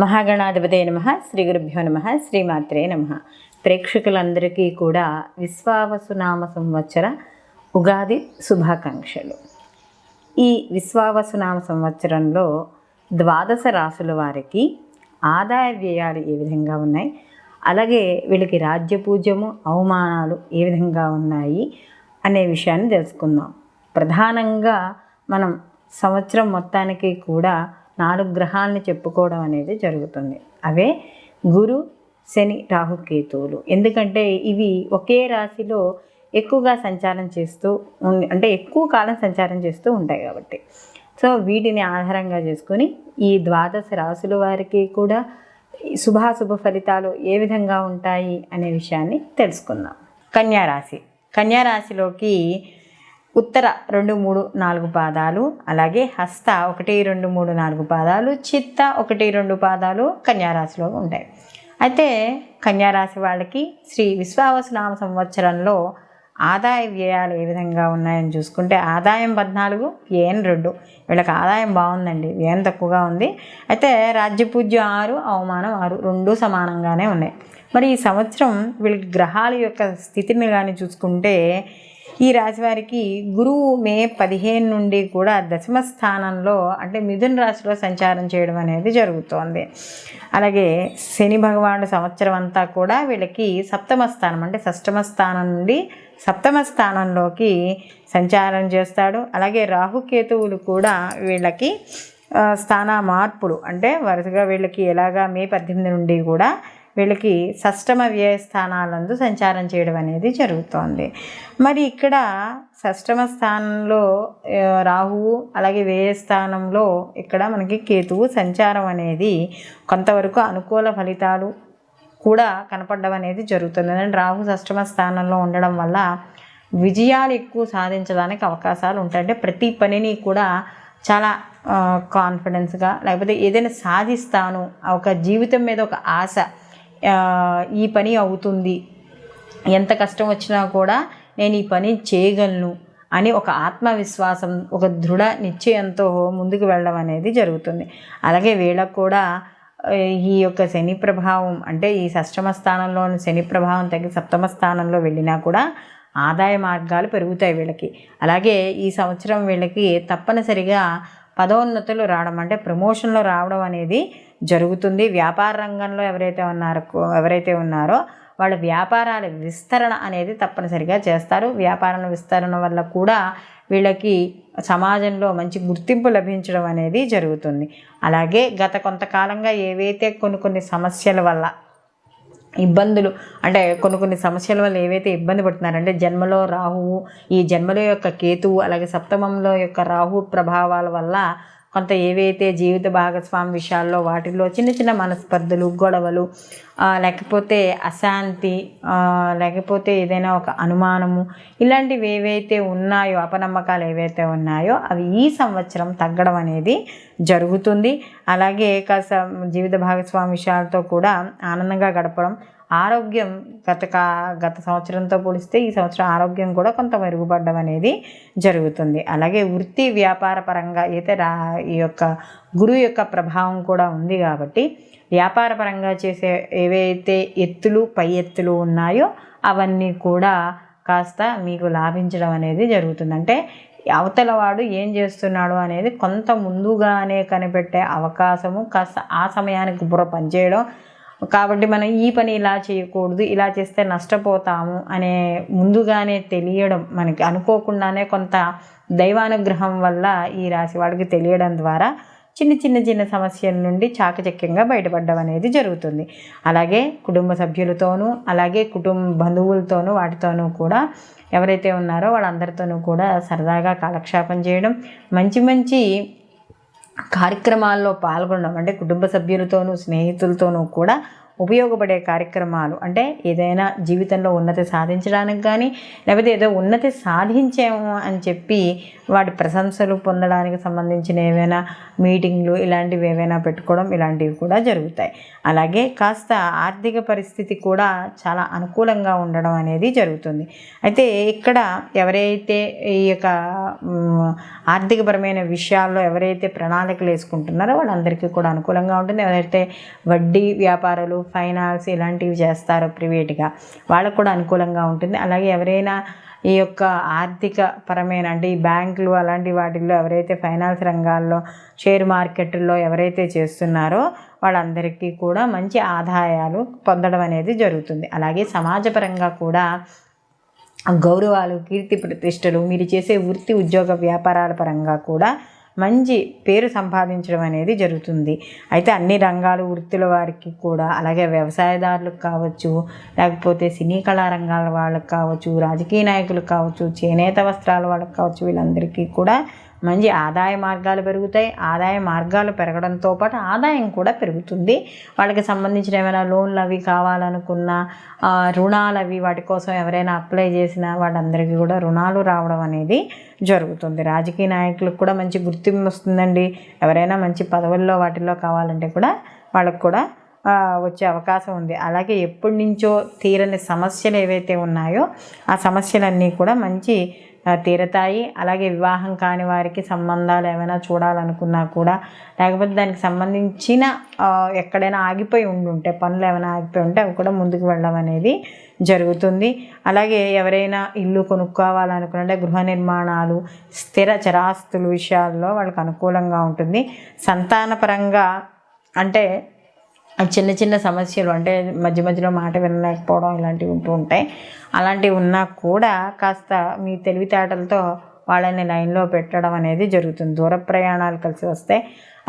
మహాగణాధిపతే నమ శ్రీ గురుభ్యో నమ శ్రీమాత్రే నమ. ప్రేక్షకులందరికీ కూడా విశ్వావసునామ సంవత్సర ఉగాది శుభాకాంక్షలు. ఈ విశ్వావసునామ సంవత్సరంలో ద్వాదశ రాసుల వారికి ఆదాయ వ్యయాలు ఏ విధంగా ఉన్నాయి? అలాగే వీళ్ళకి రాజ్యపూజ్యము అవమానాలు ఏ విధంగా ఉన్నాయి? అనే విషయాన్ని తెలుసుకుందాం. ప్రధానంగా మనం సంవత్సరం మొత్తానికి కూడా నాలుగు గ్రహాలని చెప్పుకోవడం అనేది జరుగుతుంది. అవే గురు శని రాహుకేతువులు ఎందుకంటే ఇవి ఒకే రాశిలో ఎక్కువగా సంచారం చేస్తూ ఉం- అంటే ఎక్కువ కాలం సంచారం చేస్తూ ఉంటాయి కాబట్టి. సో వీటిని ఆధారంగా చేసుకొని ఈ ద్వాదశ రాశుల వారికి కూడా శుభాశుభ ఫలితాలు ఏ విధంగా ఉంటాయి అనే విషయాన్ని తెలుసుకుందాం. కన్యారాశి కన్యారాశిలోకి ఉత్తర రెండు మూడు నాలుగు పాదాలు అలాగే హస్త ఒకటి రెండు మూడు నాలుగు పాదాలు చిత్త ఒకటి రెండు పాదాలు కన్యారాశిలో ఉంటాయి. అయితే కన్యారాశి వాళ్ళకి శ్రీ విశ్వావసనామ సంవత్సరంలో ఆదాయ వ్యయాలు ఏ విధంగా ఉన్నాయని చూసుకుంటే ఆదాయం పద్నాలుగు వ్యయం రెండు. వీళ్ళకి ఆదాయం బాగుందండి వ్యయం తక్కువగా ఉంది. అయితే రాజ్యపూజ్యం ఆరు అవమానం ఆరు రెండు సమానంగానే ఉన్నాయి. మరి ఈ సంవత్సరం వీళ్ళకి గ్రహాల యొక్క స్థితిని కానీ చూసుకుంటే ఈ రాశి వారికి గురువు మే పదిహేను నుండి కూడా దశమ స్థానంలో అంటే మిథున రాశిలో సంచారం చేయడం అనేది జరుగుతోంది. అలాగే శని భగవానుడు సంవత్సరం అంతా కూడా వీళ్ళకి సప్తమ స్థానం అంటే షష్టమ స్థానం నుండి సప్తమ స్థానంలోకి సంచారం చేస్తాడు. అలాగే రాహుకేతువులు కూడా వీళ్ళకి స్థాన మార్పులు అంటే వరుసగా వీళ్ళకి ఎలాగా మే పద్దెనిమిది నుండి కూడా వీళ్ళకి షష్టమ వ్యయ స్థానాలందు సంచారం చేయడం అనేది జరుగుతోంది. మరి ఇక్కడ షష్టమ స్థానంలో రాహువు అలాగే వ్యయ స్థానంలో ఇక్కడ మనకి కేతువు సంచారం అనేది కొంతవరకు అనుకూల ఫలితాలు కూడా కనపడడం అనేది జరుగుతుంది. అంటే రాహు షష్టమ స్థానంలో ఉండడం వల్ల విజయాలు ఎక్కువ సాధించడానికి అవకాశాలు ఉంటాయి. అంటే ప్రతి పనిని కూడా చాలా కాన్ఫిడెన్స్గా లేకపోతే ఏదైనా సాధిస్తాను ఒక జీవితం మీద ఒక ఆశ ఈ పని అవుతుంది. ఎంత కష్టం వచ్చినా కూడా నేను ఈ పని చేయగలను అని ఒక ఆత్మవిశ్వాసం ఒక దృఢ నిశ్చయంతో ముందుకు వెళ్ళడం అనేది జరుగుతుంది. అలాగే వీళ్ళకు కూడా ఈ యొక్క శని ప్రభావం అంటే ఈ షష్టమ స్థానంలో శని ప్రభావం తగ్గి సప్తమ స్థానంలో వెళ్ళినా కూడా ఆదాయ మార్గాలు పెరుగుతాయి వీళ్ళకి. అలాగే ఈ సంవత్సరం వీళ్ళకి తప్పనిసరిగా పదోన్నతులు రావడం అంటే ప్రమోషన్లో రావడం అనేది జరుగుతుంది. వ్యాపార రంగంలో ఎవరైతే ఉన్నారో ఎవరైతే ఉన్నారో వాళ్ళ వ్యాపారాల విస్తరణ అనేది తప్పనిసరిగా చేస్తారు. వ్యాపారాల విస్తరణ వల్ల కూడా వీళ్ళకి సమాజంలో మంచి గుర్తింపు లభించడం అనేది జరుగుతుంది. అలాగే గత కొంతకాలంగా ఏవైతే కొన్ని కొన్ని సమస్యల వల్ల ఇబ్బందులు. అంటే కొన్ని కొన్ని సమస్యల వల్ల ఏవైతే ఇబ్బంది పడుతున్నారంటే జన్మలో రాహువు ఈ జన్మలో యొక్క కేతువు అలాగే సప్తమంలో యొక్క రాహు ప్రభావాల వల్ల కొంత ఏవైతే జీవిత భాగస్వామి విషయాల్లో వాటిల్లో చిన్న చిన్న మనస్పర్ధలు గొడవలు లేకపోతే అశాంతి లేకపోతే ఏదైనా ఒక అనుమానము ఇలాంటివి ఏవైతే ఉన్నాయో అపనమ్మకాలు ఏవైతే ఉన్నాయో అవి ఈ సంవత్సరం తగ్గడం అనేది జరుగుతుంది. అలాగే కాస్త జీవిత భాగస్వామి విషయాలతో కూడా ఆనందంగా గడపడం ఆరోగ్యం గత కా గత సంవత్సరంతో పోలిస్తే ఈ సంవత్సరం ఆరోగ్యం కూడా కొంత మెరుగుపడడం అనేది జరుగుతుంది. అలాగే వృత్తి వ్యాపార పరంగా అయితే రా ఈ యొక్క గురువు యొక్క ప్రభావం కూడా ఉంది కాబట్టి వ్యాపార పరంగా చేసే ఏవైతే ఎత్తులు పై ఎత్తులు ఉన్నాయో అవన్నీ కూడా కాస్త మీకు లాభించడం అనేది జరుగుతుంది. అంటే అవతల వాడు ఏం చేస్తున్నాడు అనేది కొంత ముందుగానే కనిపెట్టే అవకాశము కాస్త ఆ సమయానికి బుర్ర పనిచేయడం కాబట్టి మనం ఈ పని ఇలా చేయకూడదు ఇలా చేస్తే నష్టపోతాము అనే ముందుగానే తెలియడం మనకి అనుకోకుండానే కొంత దైవానుగ్రహం వల్ల ఈ రాశి వాడికి తెలియడం ద్వారా చిన్న చిన్న చిన్న సమస్యల నుండి చాకచక్యంగా బయటపడడం అనేది జరుగుతుంది. అలాగే కుటుంబ సభ్యులతోనూ అలాగే కుటుంబ బంధువులతోనూ వాటితోనూ కూడా ఎవరైతే ఉన్నారో వాళ్ళందరితోనూ కూడా సరదాగా కాలక్షేపం చేయడం మంచి మంచి కార్యక్రమాల్లో పాల్గొనడం అంటే కుటుంబ సభ్యులతోనూ స్నేహితులతోనూ కూడా ఉపయోగపడే కార్యక్రమాలు అంటే ఏదైనా జీవితంలో ఉన్నతి సాధించడానికి కానీ లేకపోతే ఏదో ఉన్నతి సాధించాము అని చెప్పి వాటి ప్రశంసలు పొందడానికి సంబంధించిన ఏవైనా మీటింగ్లు ఇలాంటివి ఏవైనా పెట్టుకోవడం ఇలాంటివి కూడా జరుగుతాయి. అలాగే కాస్త ఆర్థిక పరిస్థితి కూడా చాలా అనుకూలంగా ఉండడం అనేది జరుగుతుంది. అయితే ఇక్కడ ఎవరైతే ఈ యొక్క ఆర్థికపరమైన విషయాల్లో ఎవరైతే ప్రణాళికలు వేసుకుంటున్నారో వాళ్ళందరికీ కూడా అనుకూలంగా ఉంటుంది. ఎవరైతే వడ్డీ వ్యాపారాలు ఫైనాన్స్ ఇలాంటివి చేస్తారో ప్రైవేట్గా వాళ్ళకు కూడా అనుకూలంగా ఉంటుంది. అలాగే ఎవరైనా ఈ యొక్క ఆర్థిక పరమైన అంటే ఈ బ్యాంకులు అలాంటి వాటిల్లో ఎవరైతే ఫైనాన్స్ రంగాల్లో షేర్ మార్కెట్లో ఎవరైతే చేస్తున్నారో వాళ్ళందరికీ కూడా మంచి ఆదాయాలు పొందడం అనేది జరుగుతుంది. అలాగే సమాజపరంగా కూడా గౌరవాలు కీర్తి ప్రతిష్టలు మీరు చేసే వృత్తి ఉద్యోగ వ్యాపారాల పరంగా కూడా మంచి పేరు సంపాదించడం అనేది జరుగుతుంది. అయితే అన్ని రంగాలు వృత్తుల వారికి కూడా అలాగే వ్యవసాయదారులకు కావచ్చు లేకపోతే సినీ కళా రంగాల వాళ్ళకి కావచ్చు రాజకీయ నాయకులకు కావచ్చు చేనేత వస్త్రాల వాళ్ళకి కావచ్చు వీళ్ళందరికీ కూడా మంచి ఆదాయ మార్గాలు పెరుగుతాయి. ఆదాయ మార్గాలు పెరగడంతో పాటు ఆదాయం కూడా పెరుగుతుంది. వాళ్ళకి సంబంధించిన ఏమైనా లోన్లు అవి కావాలనుకున్న రుణాలు అవి వాటి కోసం ఎవరైనా అప్లై చేసినా వాళ్ళందరికీ కూడా రుణాలు రావడం అనేది జరుగుతుంది. రాజకీయ నాయకులకు కూడా మంచి గుర్తింపు వస్తుందండి. ఎవరైనా మంచి పదవుల్లో వాటిల్లో కావాలంటే కూడా వాళ్ళకు కూడా వచ్చే అవకాశం ఉంది. అలాగే ఎప్పటి నుంచో తీరని సమస్యలు ఏవైతే ఉన్నాయో ఆ సమస్యలన్నీ కూడా మంచి తీరతాయి. అలాగే వివాహం కాని వారికి సంబంధాలు ఏమైనా చూడాలనుకున్నా కూడా లేకపోతే దానికి సంబంధించిన ఎక్కడైనా ఆగిపోయి ఉండుంటే పనులు ఏమైనా ఆగిపోయి ఉంటే అవి కూడా ముందుకు వెళ్ళడం అనేది జరుగుతుంది. అలాగే ఎవరైనా ఇల్లు కొనుక్కోవాలనుకుంటే గృహ నిర్మాణాలు స్థిర చరాస్తుల విషయాల్లో వాళ్ళకి అనుకూలంగా ఉంటుంది. సంతానపరంగా అంటే చిన్న చిన్న సమస్యలు అంటే మధ్య మధ్యలో మాట వినలేకపోవడం ఇలాంటివి ఉంటూ ఉంటాయి. అలాంటివి ఉన్నా కూడా కాస్త మీ తెలివితేటలతో వాళ్ళని లైన్లో పెట్టడం అనేది జరుగుతుంది. దూర ప్రయాణాలు కలిసి వస్తే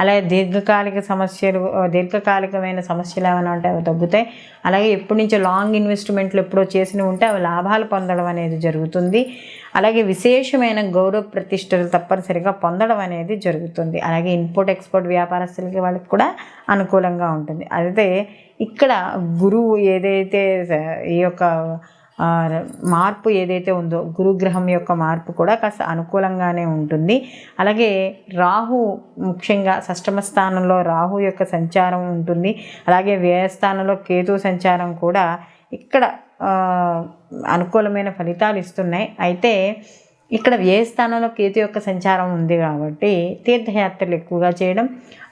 అలాగే దీర్ఘకాలిక సమస్యలు దీర్ఘకాలికమైన సమస్యలు ఏమైనా ఉంటే అవి తగ్గుతాయి అలాగే ఎప్పటి నుంచో లాంగ్ ఇన్వెస్ట్మెంట్లు ఎప్పుడో చేసినవి ఉంటే అవి లాభాలు పొందడం అనేది జరుగుతుంది. అలాగే విశేషమైన గౌరవ ప్రతిష్టలు తప్పనిసరిగా పొందడం అనేది జరుగుతుంది. అలాగే ఇంపోర్ట్ ఎక్స్పోర్ట్ వ్యాపారస్తులకి వాళ్ళకి కూడా అనుకూలంగా ఉంటుంది. అయితే ఇక్కడ గురువు ఏదైతే ఈ యొక్క మార్పు ఏదైతే ఉందో గురుగ్రహం యొక్క మార్పు కూడా కాస్త అనుకూలంగానే ఉంటుంది. అలాగే రాహు ముఖ్యంగా షష్టమ స్థానంలో రాహు యొక్క సంచారం ఉంటుంది. అలాగే వ్యయస్థానంలో కేతు సంచారం కూడా ఇక్కడ అనుకూలమైన ఫలితాలు ఇస్తున్నాయి. అయితే ఇక్కడ ఏ స్థానంలో కేతు యొక్క సంచారం ఉంది కాబట్టి తీర్థయాత్రలు ఎక్కువగా చేయడం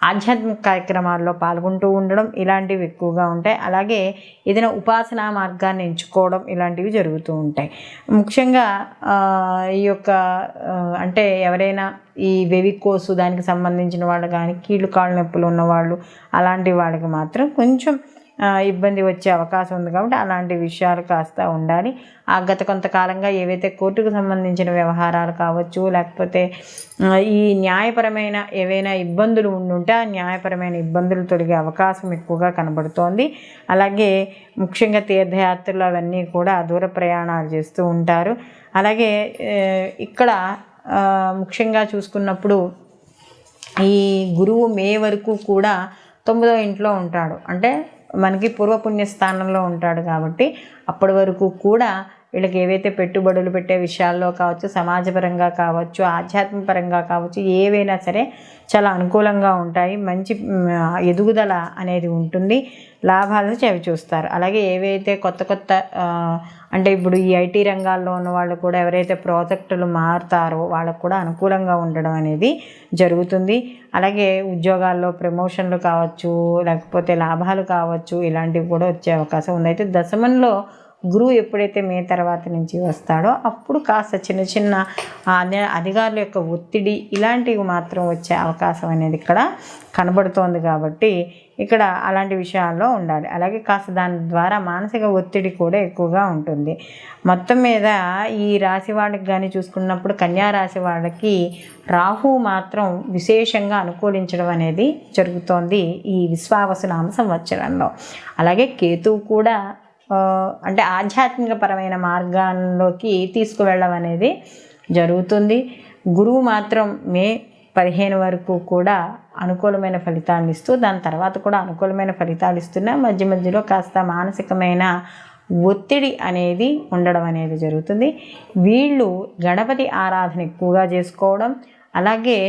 ఆధ్యాత్మిక కార్యక్రమాల్లో పాల్గొంటూ ఉండడం ఇలాంటివి ఎక్కువగా ఉంటాయి. అలాగే ఏదైనా ఉపాసనా మార్గాన్ని ఎంచుకోవడం ఇలాంటివి జరుగుతూ ఉంటాయి. ముఖ్యంగా ఈ యొక్క అంటే ఎవరైనా ఈ వెవికోసు దానికి సంబంధించిన వాళ్ళు కానీ కీళ్ళు కాళ్ళు నొప్పులు ఉన్నవాళ్ళు అలాంటి వాళ్ళకి మాత్రం కొంచెం ఇబ్బంది వచ్చే అవకాశం ఉంది కాబట్టి అలాంటి విషయాలు కాస్త ఉండాలి. ఆ గత కొంతకాలంగా ఏవైతే కోర్టుకు సంబంధించిన వ్యవహారాలు కావచ్చు లేకపోతే ఈ న్యాయపరమైన ఏవైనా ఇబ్బందులు ఉండుంటే ఆ న్యాయపరమైన ఇబ్బందులు తొలగే అవకాశం ఎక్కువగా కనబడుతోంది. అలాగే ముఖ్యంగా తీర్థయాత్రలు అవన్నీ కూడా దూర ప్రయాణాలు చేస్తూ ఉంటారు. అలాగే ఇక్కడ ముఖ్యంగా చూసుకున్నప్పుడు ఈ గురువు మే వరకు కూడా తొమ్మిదో ఇంట్లో ఉంటాడు. అంటే మనకి పూర్వపుణ్య స్థానంలో ఉంటాడు కాబట్టి అప్పటి వరకు కూడా వీళ్ళకి ఏవైతే పెట్టుబడులు పెట్టే విషయాల్లో కావచ్చు సమాజపరంగా కావచ్చు ఆధ్యాత్మికపరంగా కావచ్చు ఏవైనా సరే చాలా అనుకూలంగా ఉంటాయి. మంచి ఎదుగుదల అనేది ఉంటుంది. లాభాలను చవి చూస్తారు అలాగే ఏవైతే కొత్త కొత్త అంటే ఇప్పుడు ఈ ఐటీ రంగాల్లో ఉన్న వాళ్ళు కూడా ఎవరైతే ప్రాజెక్టులు మారుతారో వాళ్ళకు కూడా అనుకూలంగా ఉండడం అనేది జరుగుతుంది. అలాగే ఉద్యోగాల్లో ప్రమోషన్లు కావచ్చు లేకపోతే లాభాలు కావచ్చు ఇలాంటివి కూడా వచ్చే అవకాశం ఉంది. అయితే దశమంలో గురువు ఎప్పుడైతే మే తర్వాత నుంచి వస్తాడో అప్పుడు కాస్త చిన్న చిన్న అధికారుల యొక్క ఒత్తిడి ఇలాంటివి మాత్రం వచ్చే అవకాశం అనేది ఇక్కడ కనబడుతోంది కాబట్టి ఇక్కడ అలాంటి విషయాల్లో ఉండాలి. అలాగే కాస్త దాని ద్వారా మానసిక ఒత్తిడి కూడా ఎక్కువగా ఉంటుంది. మొత్తం మీద ఈ రాశి వాళ్ళకి కానీ చూసుకున్నప్పుడు కన్యా రాశి వాళ్ళకి రాహు మాత్రం విశేషంగా అనుకూలించడం అనేది జరుగుతోంది ఈ విశ్వావసునామ సంవత్సరంలో. అలాగే కేతువు కూడా అంటే ఆధ్యాత్మికపరమైన మార్గాల్లోకి తీసుకువెళ్ళడం అనేది జరుగుతుంది. గురువు మాత్రం మే పదిహేను వరకు కూడా అనుకూలమైన ఫలితాలను ఇస్తూ దాని తర్వాత కూడా అనుకూలమైన ఫలితాలు ఇస్తున్నా మధ్య మధ్యలో కాస్త మానసికమైన ఒత్తిడి అనేది ఉండడం అనేది జరుగుతుంది. వీళ్ళు గణపతి ఆరాధన ఎక్కువగా చేసుకోవడం అలాగే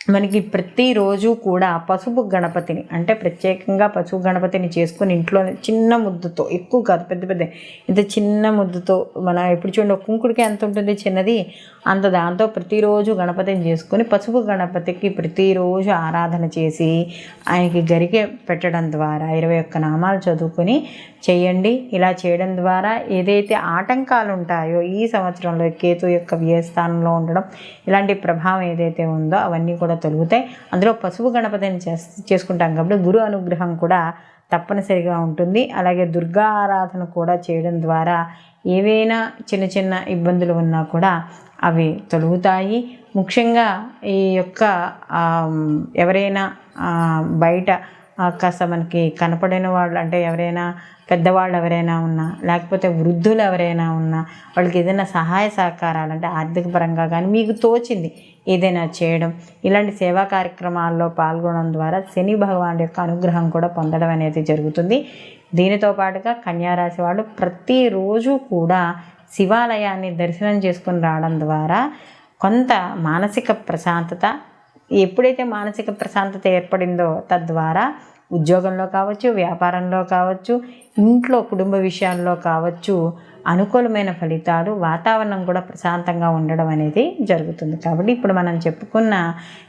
మనకి ప్రతిరోజు కూడా పసుపు గణపతిని అంటే ప్రత్యేకంగా పసుపు గణపతిని చేసుకుని ఇంట్లో చిన్న ముద్దుతో ఎక్కువ కాదు పెద్ద పెద్ద ఇంత చిన్న ముద్దుతో మన ఎప్పుడు చూడండి కుంకుడికి ఎంత ఉంటుంది చిన్నది అంత దాంతో ప్రతిరోజు గణపతిని చేసుకొని పసుపు గణపతికి ప్రతిరోజు ఆరాధన చేసి ఆయనకి గరికె పెట్టడం ద్వారా ఇరవై ఒక్క నామాలు చదువుకొని చేయండి. ఇలా చేయడం ద్వారా ఏదైతే ఆటంకాలు ఉంటాయో ఈ సంవత్సరంలో కేతు యొక్క వ్యయస్థానంలో ఉండడం ఇలాంటి ప్రభావం ఏదైతే ఉందో అవన్నీ కూడా తొలుగుతాయి. అందులో పసుపు గణపతిని చేసుకుంటాం కాబట్టి గురు అనుగ్రహం కూడా తప్పనిసరిగా ఉంటుంది. అలాగే దుర్గా ఆరాధన కూడా చేయడం ద్వారా ఏవైనా చిన్న చిన్న ఇబ్బందులు ఉన్నా కూడా అవి తొలుగుతాయి. ముఖ్యంగా ఈ యొక్క ఎవరైనా బయట కాస్త మనకి కనపడిన వాళ్ళు అంటే ఎవరైనా పెద్దవాళ్ళు ఎవరైనా ఉన్నా లేకపోతే వృద్ధులు ఎవరైనా ఉన్నా వాళ్ళకి ఏదైనా సహాయ సహకారాలు అంటే ఆర్థిక పరంగా కానీ మీకు తోచింది ఏదైనా చేయడం. ఇలాంటి సేవా కార్యక్రమాల్లో పాల్గొనడం ద్వారా శని భగవాన్ యొక్క అనుగ్రహం కూడా పొందడం అనేది జరుగుతుంది. దీనితో పాటుగా కన్యారాశి వాళ్ళు ప్రతిరోజు కూడా శివాలయాన్ని దర్శనం చేసుకుని రావడం ద్వారా కొంత మానసిక ప్రశాంతత ఎప్పుడైతే మానసిక ప్రశాంతత ఏర్పడిందో తద్వారా ఉద్యోగంలో కావచ్చు వ్యాపారంలో కావచ్చు ఇంట్లో కుటుంబ విషయాల్లో కావచ్చు అనుకూలమైన ఫలితాలు వాతావరణం కూడా ప్రశాంతంగా ఉండడం అనేది జరుగుతుంది. కాబట్టి ఇప్పుడు మనం చెప్పుకున్న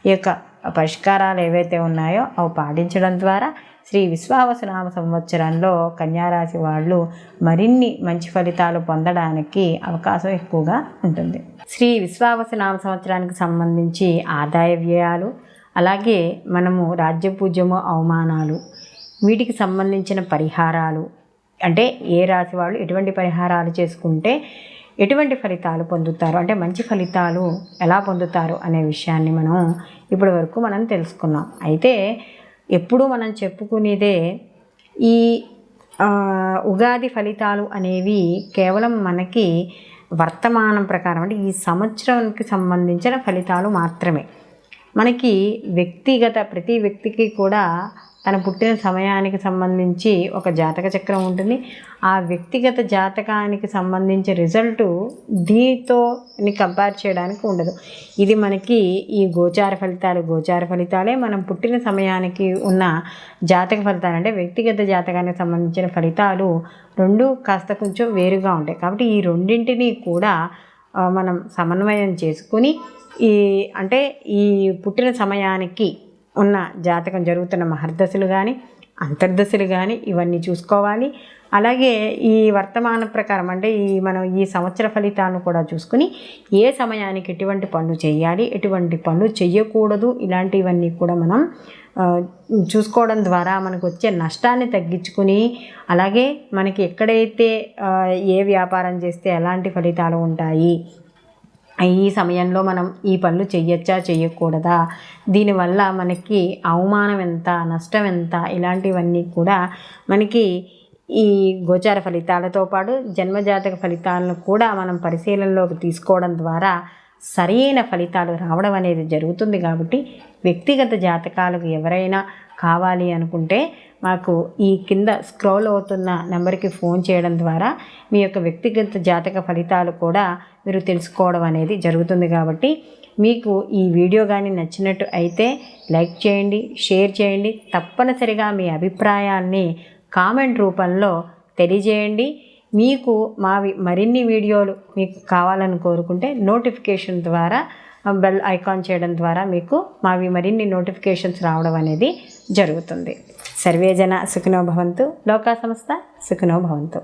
ఈ యొక్క పరిష్కారాలు ఏవైతే ఉన్నాయో అవి పాటించడం ద్వారా శ్రీ విశ్వావసనామ సంవత్సరంలో కన్యారాశి వాళ్ళు మరిన్ని మంచి ఫలితాలు పొందడానికి అవకాశం ఎక్కువగా ఉంటుంది. శ్రీ విశ్వావసనామ సంవత్సరానికి సంబంధించి ఆదాయ వ్యయాలు అలాగే మనము రాజ్యపూజ్యము అవమానాలు వీటికి సంబంధించిన పరిహారాలు అంటే ఏ రాశి వాళ్ళు ఎటువంటి పరిహారాలు చేసుకుంటే ఎటువంటి ఫలితాలు పొందుతారు? అంటే మంచి ఫలితాలు ఎలా పొందుతారు అనే విషయాన్ని మనం ఇప్పటి వరకు మనం తెలుసుకున్నాం. అయితే ఎప్పుడూ మనం చెప్పుకునేదే ఈ ఉగాది ఫలితాలు అనేవి కేవలం మనకి వర్తమానం ప్రకారం అంటే ఈ సంవత్సరానికి సంబంధించిన ఫలితాలు మాత్రమే. మనకి వ్యక్తిగత ప్రతి వ్యక్తికి కూడా తన పుట్టిన సమయానికి సంబంధించి ఒక జాతక చక్రం ఉంటుంది. ఆ వ్యక్తిగత జాతకానికి సంబంధించి రిజల్ట్ దీంతో కంపేర్ చేయడానికి ఉండదు. ఇది మనకి ఈ గోచార ఫలితాలు గోచార ఫలితాలే మనం పుట్టిన సమయానికి ఉన్న జాతక ఫలితాలు. అంటే వ్యక్తిగత జాతకానికి సంబంధించిన ఫలితాలు రెండు కాస్త కొంచెం వేరుగా ఉంటాయి. కాబట్టి ఈ రెండింటినీ కూడా మనం సమన్వయం చేసుకుని ఈ అంటే ఈ పుట్టిన సమయానికి ఉన్న జాతకం జరుగుతున్న మహర్దశలు కానీ అంతర్దశలు కానీ ఇవన్నీ చూసుకోవాలి. అలాగే ఈ వర్తమాన ప్రకారం అంటే ఈ మనం ఈ సంవత్సర ఫలితాలను కూడా చూసుకుని ఏ సమయానికి ఎటువంటి పనులు చేయాలి ఎటువంటి పనులు చేయకూడదు ఇలాంటివన్నీ కూడా మనం చూసుకోవడం ద్వారా మనకు వచ్చే నష్టాన్ని తగ్గించుకుని అలాగే మనకి ఎక్కడైతే ఏ వ్యాపారం చేస్తే ఎలాంటి ఫలితాలు ఉంటాయి ఈ సమయంలో మనం ఈ పనులు చెయ్యొచ్చా చేయకూడదా దీనివల్ల మనకి అవమానం ఎంత నష్టం ఎంత? ఇలాంటివన్నీ కూడా మనకి ఈ గోచార ఫలితాలతో పాటు జన్మజాతక ఫలితాలను కూడా మనం పరిశీలనలోకి తీసుకోవడం ద్వారా సరైన ఫలితాలు రావడం అనేది జరుగుతుంది కాబట్టి వ్యక్తిగత జాతకాలకు ఎవరైనా కావాలి అనుకుంటే మాకు ఈ కింద స్క్రోల్ అవుతున్న నెంబర్కి ఫోన్ చేయడం ద్వారా మీ యొక్క వ్యక్తిగత జాతక ఫలితాలు కూడా మీరు తెలుసుకోవడం అనేది జరుగుతుంది కాబట్టి మీకు ఈ వీడియో కానీ నచ్చినట్టు అయితే లైక్ చేయండి షేర్ చేయండి. తప్పనిసరిగా మీ అభిప్రాయాన్ని కామెంట్ రూపంలో తెలియజేయండి. మీకు మావి మరిన్ని వీడియోలు మీకు కావాలని కోరుకుంటే నోటిఫికేషన్ ద్వారా బెల్ ఐకాన్ చేయడం ద్వారా మీకు మావి మరిన్ని నోటిఫికేషన్స్ రావడం అనేది జరుగుతుంది. సర్వేజన సుఖినో భవంతు. లోకా సంస్థ సుఖినో భవంతు.